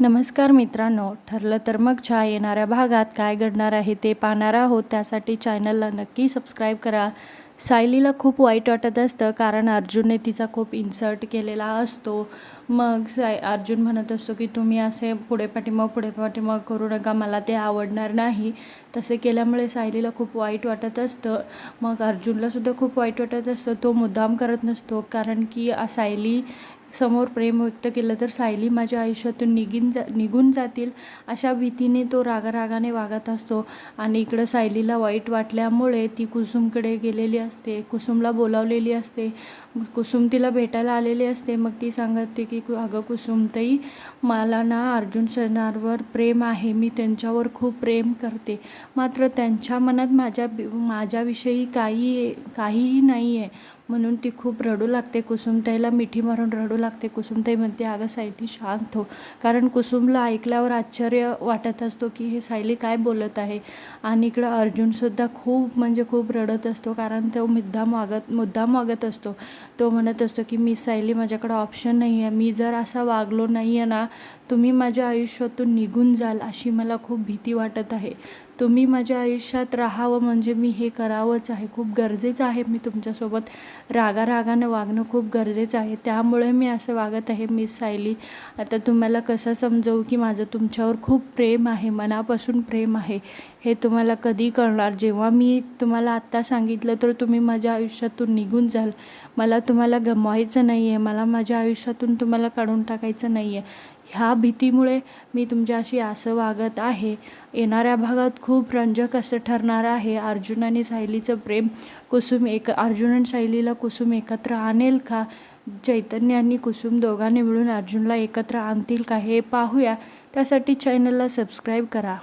नमस्कार मित्रांनो ठरलं तर मग छा येणाऱ्या भागात काय घडणार आहे ते पाहणार आहोत. त्यासाठी चॅनलला नक्की सबस्क्राईब करा. सायलीला खूप वाईट वाटत असतं कारण अर्जुनने तिचा खूप इन्सर्ट केलेला असतो. मग साय अर्जुन म्हणत असतो की तुम्ही असे पुढे पाठीमाग पुढे पाठीमाग करू नका मला ते आवडणार नाही. तसे केल्यामुळे सायलीला खूप वाईट वाटत असतं. मग अर्जुनलासुद्धा खूप वाईट वाटत असतं. तो मुद्दाम करत नसतो कारण की सायली समोर प्रेम व्यक्त केलं तर सायली माझ्या आयुष्यातून निघीन जा निघून जातील अशा भीतीने तो रागारागाने वागत असतो. आणि इकडं सायलीला वाईट वाटल्यामुळे ती कुसुमकडे गेलेली असते कुसुमला बोलावलेली असते कुसुम तिला भेटायला आलेली असते. मग ती सांगते की अगं कुसुमताई मला ना अर्जुन शनारवर प्रेम आहे. मी त्यांच्यावर खूप प्रेम करते. मात्र त्यांच्या मनात माझ्या माझ्याविषयी काही काहीही नाही आहे म्हणून ती खूप रडू लागते. कुसुमताईला मिठी मारून रडू लागते कुसुमताई म्हणते अगं सायली शांत हो. कारण कुसुमला ऐकल्यावर आश्चर्य वाटत असतो की हे सायली काय बोलत आहे. आणि इकडं अर्जुनसुद्धा खूप म्हणजे खूप रडत असतो कारण तो मुद्दाम मागत मुद्दाम वागत असतो. तो म्हणत असतो की मी सायली माझ्याकडं ऑप्शन नाही आहे मी जर असा वागलो नाही आहे ना तुम्ही माझ्या आयुष्यातून निघून जाल अशी मला खूप भीती वाटत आहे. तुम्ही माझ्या आयुष्यात राहावं म्हणजे मी हे करावंच आहे. खूप गरजेचं आहे. मी तुमच्यासोबत रागारागानं वागणं खूप गरजेचं आहे. त्यामुळे मी असं वागत आहे मिस सायली आता तुम्हाला कसं समजवू की माझं तुमच्यावर खूप प्रेम आहे मनापासून प्रेम आहे हे तुम्हाला कधी कळणार? जेव्हा मी तुम्हाला आत्ता सांगितलं तर तुम्ही माझ्या आयुष्यातून निघून जाल. मला तुम्हाला गमवायचं नाही आहे मला माझ्या आयुष्यातून तुम्हाला काढून टाकायचं नाही आहे ह्या भीतीमुळे मी तुमच्याशी असं वागत आहे. येणाऱ्या भागात खूप रंजक असं ठरणार आहे. अर्जुन आणि सायलीचं प्रेम कुसुम एक अर्जुन आणि सायलीला कुसुम एकत्र आणेल का? चैतन्य आणि कुसुम दोघांनी मिळून अर्जुनला एकत्र आणतील का हे पाहूया. त्यासाठी चॅनलला सबस्क्राईब करा.